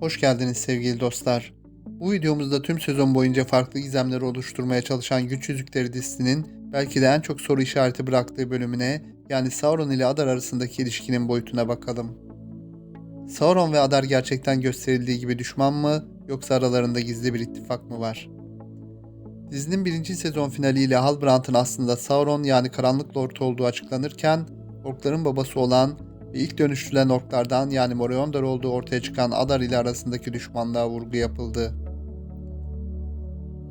Hoş geldiniz sevgili dostlar. Bu videomuzda tüm sezon boyunca farklı gizemleri oluşturmaya çalışan Güç Yüzükleri dizisinin belki de en çok soru işareti bıraktığı bölümüne yani Sauron ile Adar arasındaki ilişkinin boyutuna bakalım. Sauron ve Adar gerçekten gösterildiği gibi düşman mı yoksa aralarında gizli bir ittifak mı var? Dizinin birinci sezon finaliyle Halbrand'ın aslında Sauron yani Karanlık Lord olduğu açıklanırken orkların babası olan ilk dönüştürülen orklardan yani Moriondar olduğu ortaya çıkan Adar ile arasındaki düşmanlığa vurgu yapıldı.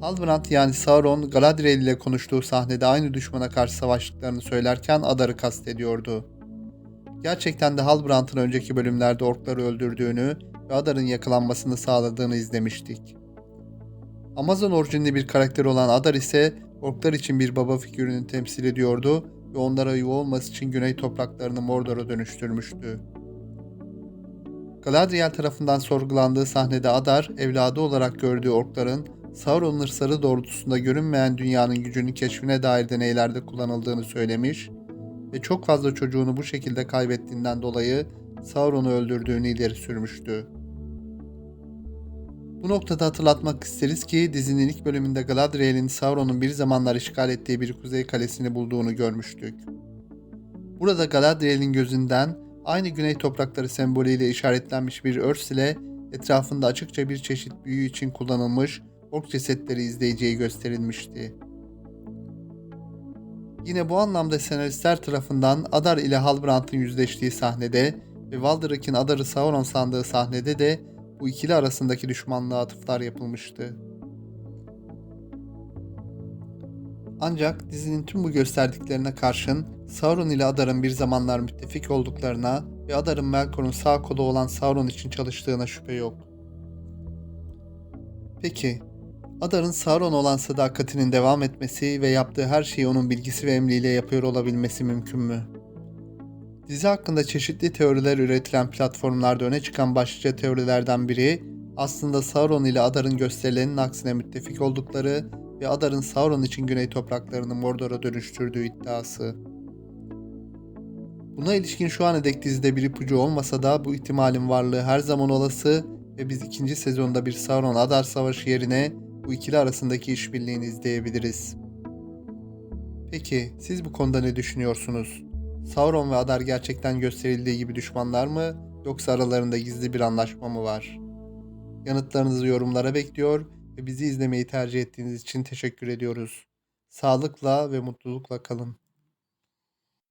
Halbrand yani Sauron Galadriel ile konuştuğu sahnede aynı düşmana karşı savaştıklarını söylerken Adar'ı kastediyordu. Gerçekten de Halbrand'ın önceki bölümlerde orkları öldürdüğünü ve Adar'ın yakalanmasını sağladığını izlemiştik. Amazon orijinli bir karakter olan Adar ise orklar için bir baba figürünü temsil ediyordu ve onlara yuva olması için güney topraklarını Mordor'a dönüştürmüştü. Galadriel tarafından sorgulandığı sahnede Adar, evladı olarak gördüğü orkların Sauron'un hırsları doğrultusunda görünmeyen dünyanın gücünü keşfine dair deneylerde kullanıldığını söylemiş ve çok fazla çocuğunu bu şekilde kaybettiğinden dolayı Sauron'u öldürdüğünü ileri sürmüştü. Bu noktada hatırlatmak isteriz ki dizinin ilk bölümünde Galadriel'in Sauron'un bir zamanlar işgal ettiği bir kuzey kalesini bulduğunu görmüştük. Burada Galadriel'in gözünden aynı güney toprakları sembolüyle işaretlenmiş bir örs ile etrafında açıkça bir çeşit büyü için kullanılmış ork cesetleri izleyiciye gösterilmişti. Yine bu anlamda senaristler tarafından Adar ile Halbrand'ın yüzleştiği sahnede ve Valderek'in Adar'ı Sauron sandığı sahnede de bu ikili arasındaki düşmanlığa atıflar yapılmıştı. Ancak dizinin tüm bu gösterdiklerine karşın Sauron ile Adar'ın bir zamanlar müttefik olduklarına ve Adar'ın Melkor'un sağ kolu olan Sauron için çalıştığına şüphe yok. Peki, Adar'ın Sauron olan sadakatinin devam etmesi ve yaptığı her şeyi onun bilgisi ve emriyle yapıyor olabilmesi mümkün mü? Dizi hakkında çeşitli teoriler üretilen platformlarda öne çıkan başlıca teorilerden biri aslında Sauron ile Adar'ın gösterilenin aksine müttefik oldukları ve Adar'ın Sauron için güney topraklarını Mordor'a dönüştürdüğü iddiası. Buna ilişkin şu ana dek dizide bir ipucu olmasa da bu ihtimalin varlığı her zaman olası ve biz ikinci sezonda bir Sauron-Adar savaşı yerine bu ikili arasındaki işbirliğini izleyebiliriz. Peki siz bu konuda ne düşünüyorsunuz? Sauron ve Adar gerçekten gösterildiği gibi düşmanlar mı yoksa aralarında gizli bir anlaşma mı var? Yanıtlarınızı yorumlara bekliyor ve bizi izlemeyi tercih ettiğiniz için teşekkür ediyoruz. Sağlıkla ve mutlulukla kalın.